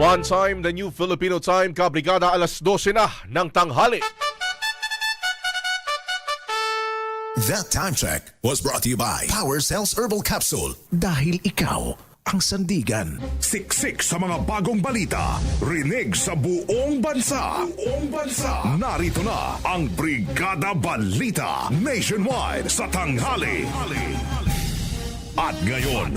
One time, the new Filipino time, kabrigada alas 12 na ng tanghali. That time check was brought to you by Power Cells Herbal Capsule. Dahil ikaw ang sandigan. Siksik sa mga bagong balita. Rinig sa buong bansa. Buong bansa. Narito na ang Brigada Balita Nationwide sa tanghali. At ngayon,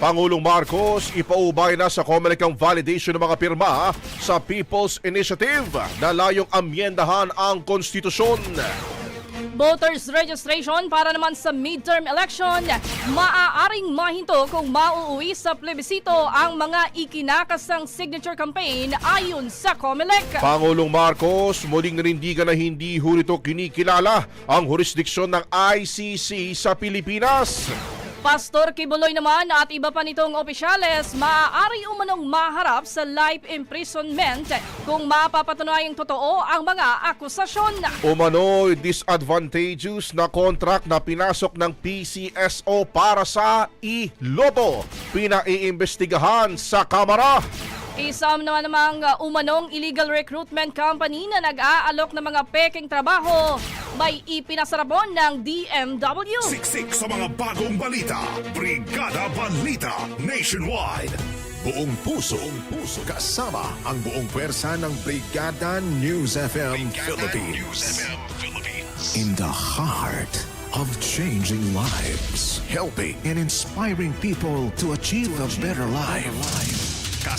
Pangulong Marcos ipaubay na sa COMELEC ang validation ng mga pirma sa People's Initiative na layong amyendahan ang konstitusyon. Voters registration para naman sa midterm election, maaaring mahinto kung mauuwi sa plebisito ang mga ikinakasang signature campaign ayon sa COMELEC. Pangulong Marcos muling nanindigan na hindi ho nito kinikilala ang jurisdiksyon ng ICC sa Pilipinas. Pastor Kibuloy naman at iba pa nitong opisyales maaari umanong maharap sa life imprisonment kung mapapatunayang totoo ang mga akusasyon. Umano disadvantageous na contract na pinasok ng PCSO para sa iloto. Pinaiimbestigahan sa Kamara. Isam naman namang uh, umanong illegal recruitment company na nag-aalok ng mga peking trabaho may ipinasarapon ng DMW. Siksik sa mga bagong balita. Brigada Balita Nationwide. Buong puso, buong puso kasama ang buong pwersa ng Brigada News FM Philippines. In the heart of changing lives, helping and inspiring people to achieve a better life.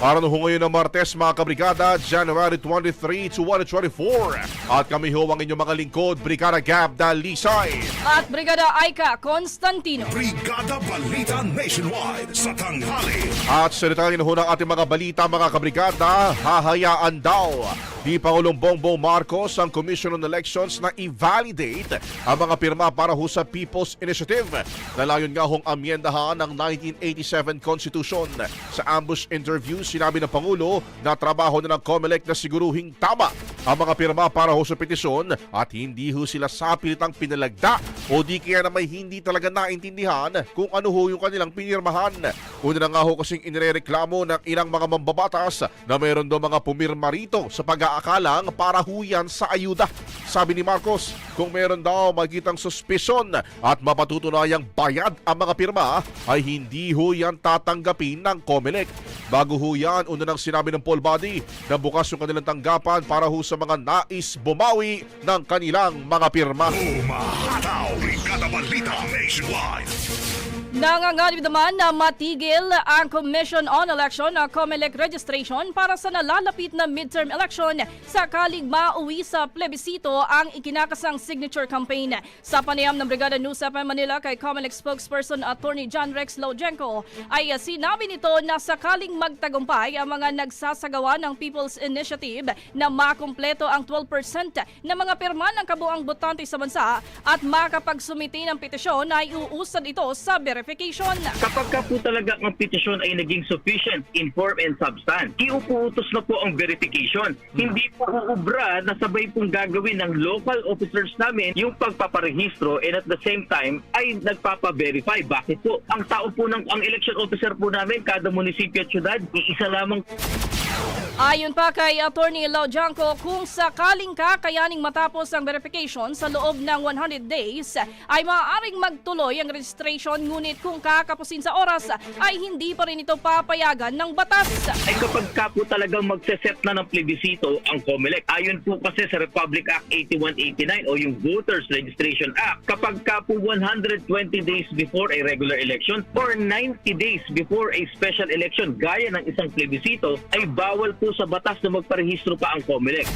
Para no ngayon ng Martes mga kabrigada, January 23 to 2024. At kami ho ang inyong mga lingkod, Brigada Gab Dalisay. At Brigada Aika Constantino. Brigada Balita Nationwide sa tanghali. At sa detalye na ho ng ating mga balita mga kabrigada, hahayaan daw ni Pangulong Bongbong Marcos ang Commission on Elections na i-validate ang mga pirma para ho sa People's Initiative na layon nga hong amyendahan ng 1987 Constitution. Sa ambush interview, sinabi ng Pangulo na trabaho na ng COMELEC na siguruhing tama ang mga pirma para ho sa petisyon at hindi ho sila sapilitang pinalagda o di kaya na may hindi talaga naintindihan kung ano ho yung kanilang pinirmahan. Una na nga ho kasing inireklamo ng ilang mga mambabatas na mayroon daw mga pumirma rito sa pag-aakalang para huyan sa ayuda. Sabi ni Marcos, kung meron daw makikitang suspisyon at mapatutunayang bayad ang mga pirma, ay hindi ho yan tatanggapin ng COMELEC. Bago ho yan, una nang sinabi ng poll body na bukas yung kanilang tanggapan para ho sa mga nais bumawi ng kanilang mga pirma. Umahataw! Brigada Balita Nationwide! Nanganganib naman na matigil ang Commission on Election na COMELEC registration para sa nalalapit na midterm election sakaling mauwi sa plebisito ang ikinakasang signature campaign. Sa panayam ng Brigada News FM Manila kay COMELEC spokesperson Attorney John Rex Lojenko ay sinabi nito na sakaling magtagumpay ang mga nagsasagawa ng People's Initiative na makumpleto ang 12% ng mga pirma ng kabuang botante sa bansa at makapagsumiti ng petisyon ay uusad ito sa verification. Kapag ka po talaga ang petisyon ay naging sufficient in form and substance, iupuutos na po ang verification. Hindi po uubra na sabay pong gagawin ng local officers namin yung pagpaparehistro and at the same time ay nagpapa-verify. Bakit po? Ang tao po ng ang election officer po namin, kada munisipyo at syudad, iisa lamang Ayon pa kay Attorney Lau Janko, kung sakaling kakayaning matapos ang verification sa loob ng 100 days, ay maaaring magtuloy ang registration ngunit kung kakapusin sa oras, ay hindi pa rin ito papayagan ng batas. ay kapag ka po talagang magseset na ng plebisito ang COMELEC. Ayon po kasi sa Republic Act 8189 o yung Voters Registration Act, kapag ka po 120 days before a regular election or 90 days before a special election gaya ng isang plebisito, ay bawal po sa batas na magparehistro pa ang COMELEC.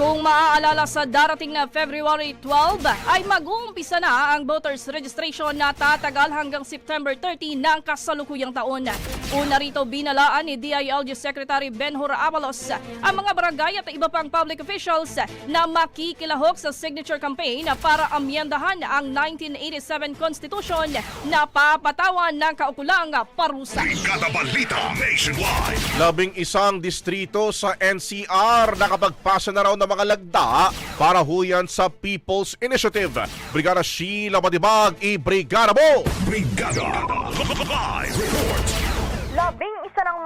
Kung maaalala sa darating na February 12, ay mag-uumpisa na ang voters registration na tatagal hanggang September 30 ng kasalukuyang taon. Una rito binalaan ni DILG Secretary Benhur Abalos ang mga barangay at iba pang public officials na makikilahok sa signature campaign para amyendahan ang 1987 Constitution na papatawan ng kaukulang parusa. Brigada Balita Nationwide! Labing isang distrito sa NCR nakapagpasa na raw ng mga lagda para huyan sa People's Initiative. Brigada Sheila Matibag, i-brigada mo! Brigada! Live report!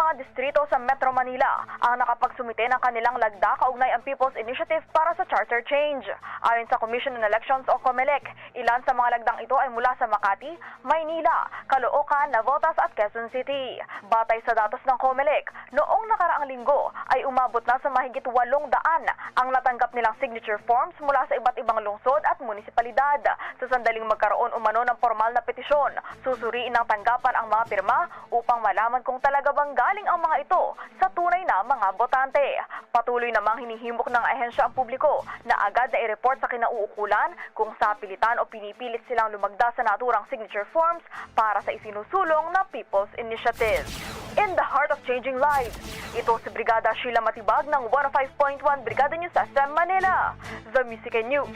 Mga distrito sa Metro Manila ang nakapagsumite ng kanilang lagda kaugnay ang People's Initiative para sa charter change. Ayon sa Commission on Elections o COMELEC, ilan sa mga lagdang ito ay mula sa Makati, Maynila, Caloocan, Navotas at Quezon City. Batay sa datos ng COMELEC, noong nakaraang linggo ay umabot na sa mahigit 800 ang natanggap nilang signature forms mula sa iba't ibang lungsod at munisipalidad. Sa sandaling magkaroon umano ng formal na petisyon, susuriin ng tanggapan ang mga pirma upang malaman kung talaga bang galing ang mga ito sa tunay na mga botante. Patuloy namang hinihimok ng ahensya ang publiko na agad na i-report sa kinauukulan kung sa pilitan o pinipilit silang lumagda sa naturang signature forms para sa isinusulong na People's Initiative. In the heart of changing lives, ito si Brigada Sheila Matibag ng 105.1 Brigada News SM Manila. The Music and News.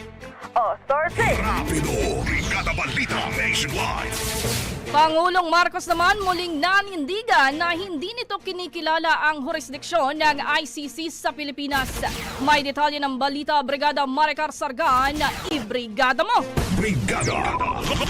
Authority! Rapido! Brigada Balita Nationwide! Pangulong Marcos naman muling nanindigan na hindi nito kinikilala ang jurisdiksyon ng ICC sa Pilipinas. May detalye ng balita Brigada Maricar Sargan, i-brigada mo! Brigada!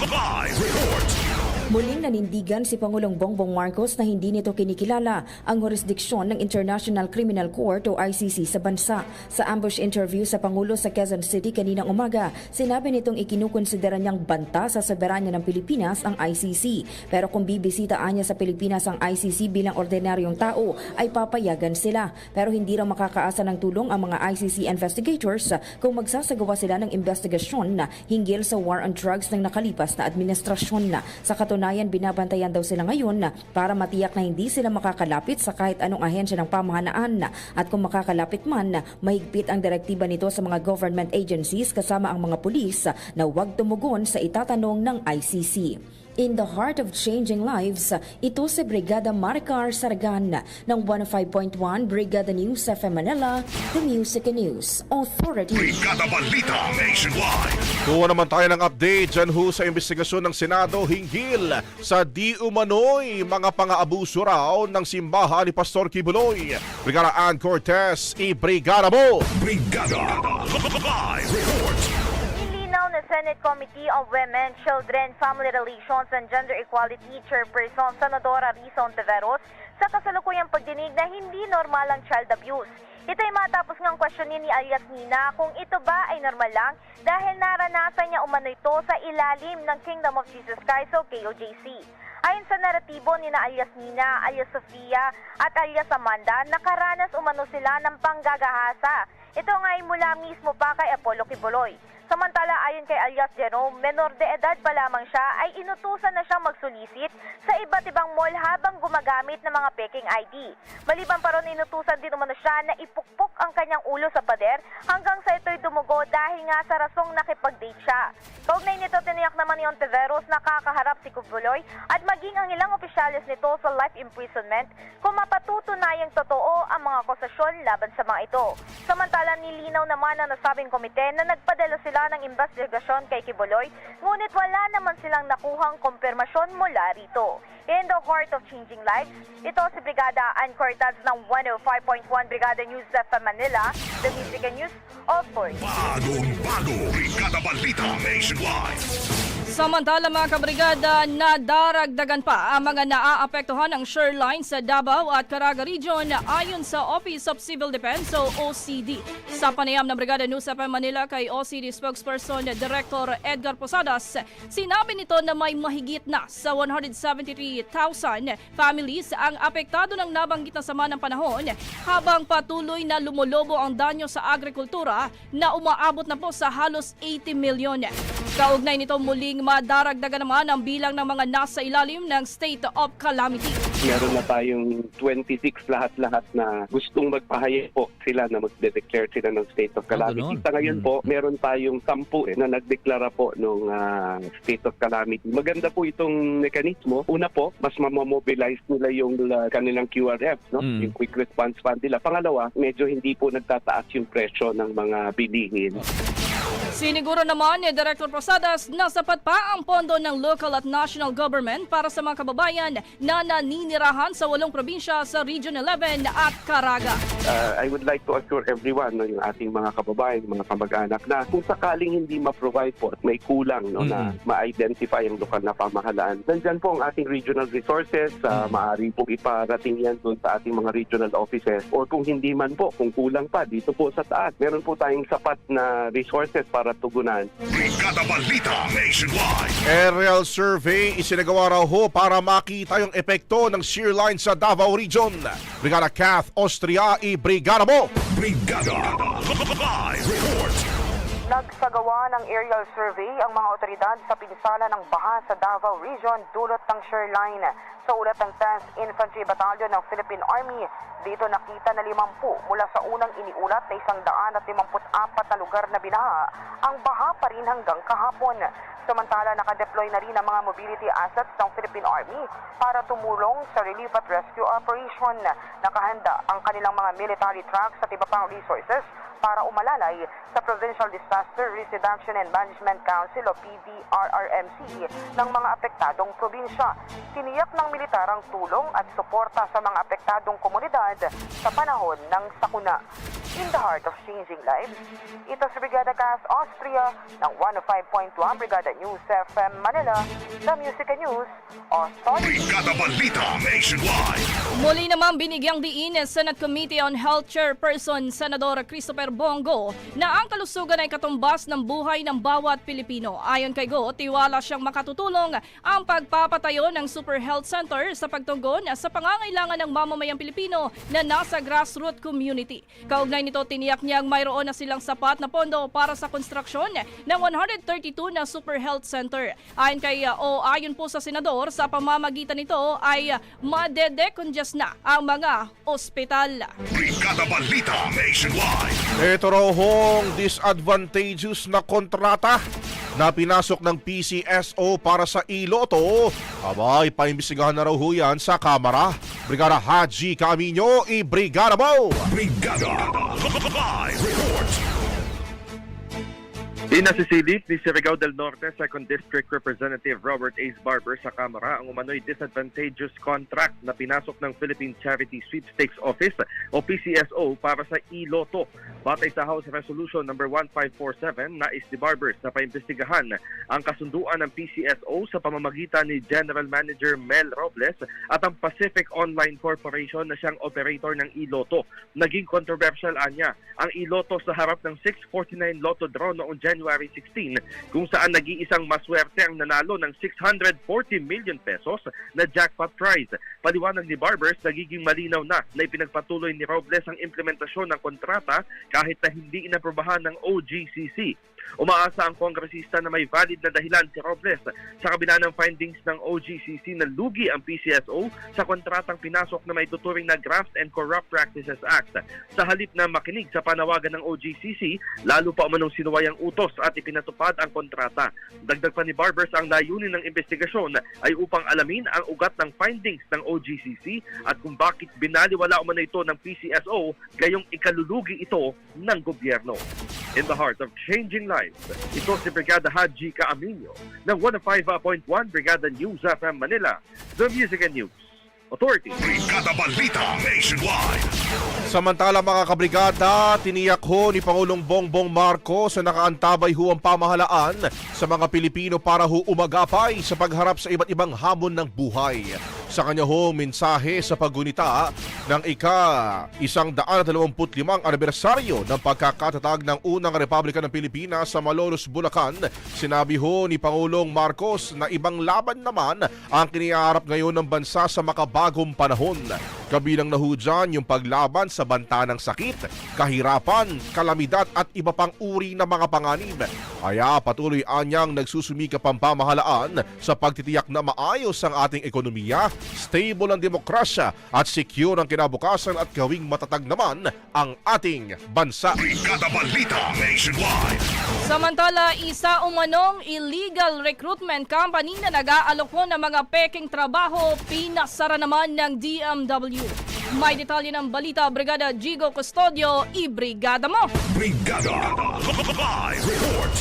Live report! Muling nanindigan si Pangulong Bongbong Marcos na hindi nito kinikilala ang jurisdiksyon ng International Criminal Court o ICC sa bansa. Sa ambush interview sa Pangulo sa Quezon City kaninang umaga, sinabi nitong ikinukonsidera niyang banta sa soberanya ng Pilipinas ang ICC. Pero kung bibisitaan niya sa Pilipinas ang ICC bilang ordinaryong tao, ay papayagan sila. Pero hindi raw makakaasa ng tulong ang mga ICC investigators kung magsasagawa sila ng investigasyon na hinggil sa war on drugs ng nakalipas na administrasyon. Sa katunayan, binabantayan daw sila ngayon para matiyak na hindi sila makakalapit sa kahit anong ahensya ng pamahalaan at kung makakalapit man, mahigpit ang direktiba nito sa mga government agencies kasama ang mga pulis na huwag tumugon sa itatanong ng ICC. In the heart of changing lives, ito si Brigada Maricar Sargan ng 105.1 Brigada News FM Manila, The Music and News Authority. Brigada Balita Nationwide! Kuha naman tayo ng update dyan ho sa investigasyon ng Senado hinggil sa di umano'y mga pang-aabuso raw ng simbahan ni Pastor Kibuloy. Brigada Ann Cortez, i-brigada mo! Brigada! Live report! Senate Committee on Women, Children, Family Relations and Gender Equality Chairperson Senadora Risa Ontiveros sa kasalukuyang pagdinig na hindi normal ang child abuse. Ito ay matapos ngang questionin ni alias Nina kung ito ba ay normal lang dahil naranasan niya umano ito sa ilalim ng Kingdom of Jesus Christ o KOJC. Ayon sa naratibo ni na alias Nina, alias Sofia at alias Amanda, nakaranas umano sila ng panggagahasa. Ito nga ay mula mismo pa kay Apollo Kibuloy. Samantala ayon kay alias Jerome, menor de edad pa lamang siya ay inutusan na siyang magsulisit sa iba't ibang mall habang gumagamit ng mga peking ID. Maliban pa ron inutusan din umano siya na ipukpok ang kanyang ulo sa pader hanggang sa ito'y dumugo dahil nga sa rasong nakipag-date siya. Kaugnay nito tiniyak naman ni Ontiveros na kakaharap si Kubuloy at maging ang ilang opisyalis nito sa life imprisonment kung mapatutunayang totoo ang mga akusasyon laban sa mga ito. Samantala nilinaw naman ng nasabing komite na nagpadala sila ng investigasyon kay Kibuloy ngunit wala naman silang nakuhang kompirmasyon mula rito. In the heart of changing lives, ito si Brigada Ann Cortaz ng 105.1 Brigada News FM Manila, the Music News Authority. Bagong bago, Brigada Balita Nationwide. Samantala mga kabrigada, nadaragdagan pa ang mga naaapektuhan ng shoreline sa Davao at Caraga Region ayon sa Office of Civil Defense o OCD. Sa panayam ng Brigada News FM Manila kay OCD spokesperson Director Edgar Posadas, sinabi nito na may mahigit na sa 173,000 families ang apektado ng nabanggit na sama ng panahon habang patuloy na lumulobo ang danyo sa agrikultura na umaabot na po sa halos 80 milyon. Kaugnay nito muling madaragdagan naman ang bilang ng mga nasa ilalim ng state of calamity. meron na tayong 26 lahat-lahat na gustong magpahayag po sila na magde-declare sila ng state of calamity. ganun. Sa ngayon Mm. po, meron tayong 10 eh, na nagdeklara po ng state of calamity. Maganda po itong mekanismo. Una po, mas mamobilize nila yung uh, kanilang QRF, no? Mm. yung quick response fund nila. Pangalawa, medyo hindi po nagtataas yung presyo ng mga bilihin. Siniguro naman ni Director Posadas na sapat pa ang pondo ng local at national government para sa mga kababayan na naninirahan sa walong probinsya sa Region 11 at Caraga. uh, I would like to assure everyone, no, yung ating mga kababayan, mga kamag-anak, na kung sakaling hindi ma-provide po at may kulang no, na ma-identify ang lokal na pamahalaan, nandyan po ang ating regional resources, uh, maaari po iparating yan doon sa ating mga regional offices. Or kung hindi man po, kung kulang pa, dito po sa taas, meron po tayong sapat na resources para tugunan Brigada Balita Nationwide. Aerial survey isinagawa raw ho para makita yung epekto ng shear line sa Davao Region. Brigada Kath Austria i Brigada mo! Brigada Live Report. Nagsagawa ng aerial survey ang mga otoridad sa pinsala ng baha sa Davao Region dulot ng shoreline. Sa ulat ng 10th Infantry Battalion ng Philippine Army, dito nakita na 50 mula sa unang iniulat na 154 na lugar na binaha, ang baha pa rin hanggang kahapon. Samantala, nakadeploy na rin ang mga mobility assets ng Philippine Army para tumulong sa relief at rescue operation. Nakahanda ang kanilang mga military trucks at iba pang resources para umalalay sa Provincial Disaster Risk Reduction and Management Council o PDRRMC ng mga apektadong probinsya. Tiniyak ng militar ang tulong at suporta sa mga apektadong komunidad sa panahon ng sakuna. In the heart of changing lives, ito si Brigada Cas Austria ng 105.1 Brigada News FM Manila, the Music and News Authority. Brigada Balita Nationwide. Muli naman binigyang diin ng Senate Committee on Health Chairperson Senador Christopher Bongo na ang kalusugan ay katumbas ng buhay ng bawat Pilipino. Ayon kay Go, tiwala siyang makatutulong ang pagpapatayo ng Super Health Center sa pagtugon sa pangangailangan ng mamamayang Pilipino na nasa grassroots community. Kaugnay nito, tiniyak niyang mayroon na silang sapat na pondo para sa konstruksyon ng 132 na Super Health Center. Ayon kay uh, o ayon po sa senador, sa pamamagitan nito ay uh, madedecongest na ang mga ospital. Brigada Balita Nationwide. Ito raw hong disadvantageous na kontrata na pinasok ng PCSO para sa Iloto. Abay, paimbisigahan na raw ho yan sa Kamara. Brigada Haji Camino i Brigada mo! Brigada Live Report. Inasisilip ni Surigao del Norte 2nd District Representative Robert Ace Barber sa Kamara ang umano'y disadvantageous contract na pinasok ng Philippine Charity Sweepstakes Office o PCSO para sa iloto. Batay sa House Resolution number 1547, nais ni Barbers na paimbestigahan ang kasunduan ng PCSO sa pamamagitan ni General Manager Mel Robles at ang Pacific Online Corporation na siyang operator ng iLotto. Naging controversial anya ang iLotto sa harap ng 649 Lotto draw noong January 16 kung saan nag-iisang maswerte ang nanalo ng 640 million pesos na jackpot prize. Paliwanag ni Barbers, nagiging malinaw na na ipinagpatuloy ni Robles ang implementasyon ng kontrata kahit na hindi inaprobahan ng OGCC. Umaasa ang kongresista na may valid na dahilan si Robles sa kabila ng findings ng OGCC na lugi ang PCSO sa kontratang pinasok na may tuturing na Graft and Corrupt Practices Act. Sa halip na makinig sa panawagan ng OGCC, lalo pa umanong sinuwayang utos at ipinatupad ang kontrata. Dagdag pa ni Barbers ang layunin ng investigasyon ay upang alamin ang ugat ng findings ng OGCC at kung bakit binaliwala umano ito ng PCSO gayong ikalulugi ito ng gobyerno. In the heart of changing lives, ito si Brigada Haji Kaaminyo ng 105.1 Brigada News FM Manila, The Music and News Authority. Brigada Balita Nationwide. Samantala mga kabrigada, tiniyak ho ni Pangulong Bongbong Marcos na nakaantabay ho ang pamahalaan sa mga Pilipino para ho umagapay sa pagharap sa iba't ibang hamon ng buhay. Sa kanya ho mensahe sa paggunita ng ika isang daan at limang anibersaryo ng pagkakatatag ng unang Republika ng Pilipinas sa Malolos, Bulacan, sinabi ho ni Pangulong Marcos na ibang laban naman ang kiniharap ngayon ng bansa sa makabagong panahon. Kabilang na ho dyan yung paglaban sa banta ng sakit, kahirapan, kalamidad at iba pang uri ng mga panganib. Kaya patuloy anyang nagsusumikap ang pamahalaan sa pagtitiyak na maayos ang ating ekonomiya, stable ang demokrasya at secure ang kinabukasan at gawing matatag naman ang ating bansa. Brigada Balita Nationwide. Samantala, isa umanong illegal recruitment company na nag-aalok ng mga peking trabaho pinasara naman ng DMW. May detalye ng balita, Brigada Gigo Custodio, i-brigada mo! Brigada Live Report.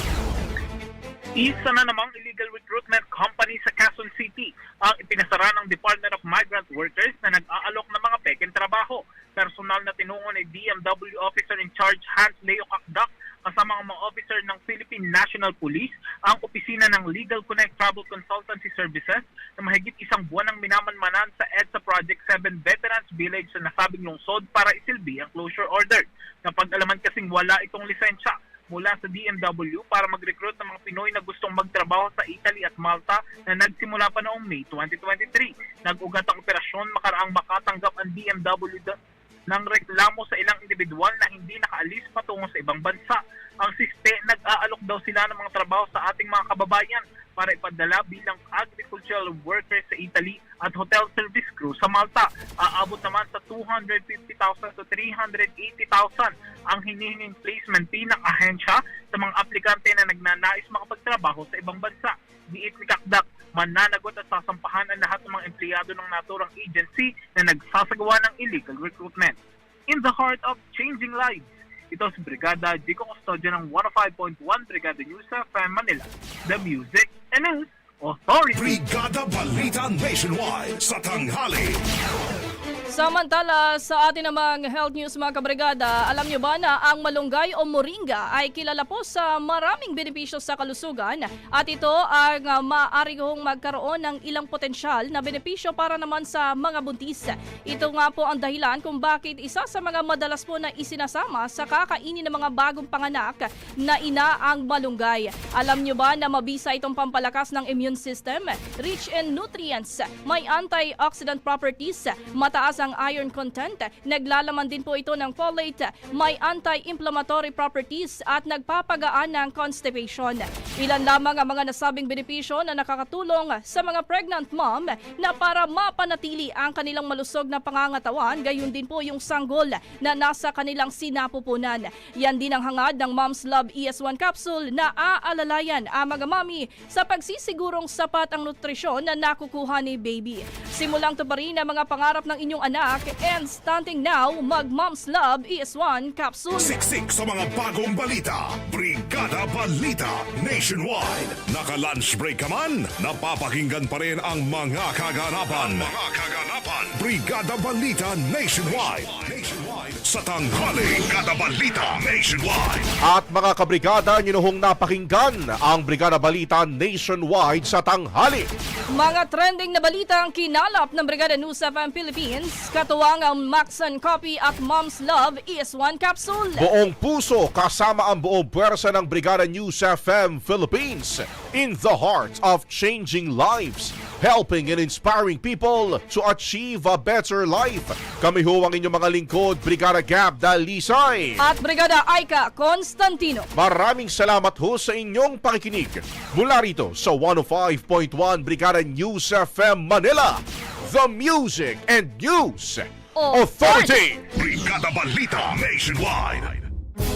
Isa na namang illegal recruitment company sa Quezon City ang ipinasara ng Department of Migrant Workers na nag-aalok ng mga peken trabaho. Personal na tinungo ni DMW Officer in Charge Hans Leo Kakdak kasama ang mga officer ng Philippine National Police ang opisina ng Legal Connect Travel Consultancy Services na mahigit isang buwan ang minamanmanan sa Project 7 Veterans Village sa nasabing lungsod para isilbi ang closure order. Napag-alaman kasing wala itong lisensya mula sa DMW para mag-recruit ng mga Pinoy na gustong magtrabaho sa Italy at Malta na nagsimula pa noong May 2023. Nag-ugat ang operasyon makaraang makatanggap ang DMW ng reklamo sa ilang individual na hindi nakaalis patungo sa ibang bansa. Ang siste, nag-aalok daw sila ng mga trabaho sa ating mga kababayan para ipadala bilang agricultural workers sa Italy at hotel service crew sa Malta. Aabot naman sa 250,000 to 380,000 ang hinihinging placement fee ng ahensya sa mga aplikante na nagnanais makapagtrabaho sa ibang bansa. Diit ni mananagot at sasampahan ang lahat ng mga empleyado ng naturang agency na nagsasagawa ng illegal recruitment. In the heart of changing lives, ito si Brigada Dico Custodio ng 105.1 Brigada News FM Manila, The Music and News Oh, Authority. Brigada Balita Nationwide sa tanghali. Samantala, sa atin namang health news mga kabrigada, alam nyo ba na ang malunggay o moringa ay kilala po sa maraming benepisyo sa kalusugan at ito ang uh, maaari kong magkaroon ng ilang potensyal na benepisyo para naman sa mga buntis. Ito nga po ang dahilan kung bakit isa sa mga madalas po na isinasama sa kakainin ng mga bagong panganak na ina ang malunggay. Alam nyo ba na mabisa itong pampalakas ng immune system, rich in nutrients, may antioxidant properties, mataas ang iron content, naglalaman din po ito ng folate, may anti-inflammatory properties at nagpapagaan ng constipation. Ilan lamang ang mga nasabing benepisyo na nakakatulong sa mga pregnant mom na para mapanatili ang kanilang malusog na pangangatawan, gayon din po yung sanggol na nasa kanilang sinapupunan. Yan din ang hangad ng Mom's Love ES1 capsule na aalalayan ang mga mami sa pagsisigurong sapat ang nutrisyon na nakukuha ni baby. Simulang tuparin ang mga pangarap ng inyong anak and starting now, mag Mom's Love ES1 capsule. Siksik sa mga bagong balita. Brigada Balita Nationwide. Naka-lunch break ka man, napapakinggan pa rin ang mga kaganapan. mga kaganapan. Brigada Balita Nationwide. Nationwide. Sa tanghali. Brigada Balita Nationwide. At mga kabrigada, ninuhong napakinggan ang Brigada Balita nationwide sa tanghali. Mga trending na balita ang kinalap ng Brigada News FM Philippines, katuwang ang Maxan Copy at Mom's Love ES1 Capsule. Buong puso kasama ang buong puwersa ng Brigada News FM Philippines in the heart of changing lives, helping and inspiring people to achieve a better life. Kami ho ang inyong mga lingkod, Brigada Gab Dalisay. At Brigada Aika Constantino. Maraming salamat ho sa inyong pakikinig. Mula rito sa 105.1 Brigada News FM Manila, The Music and News Authority. Brigada Balita Nationwide.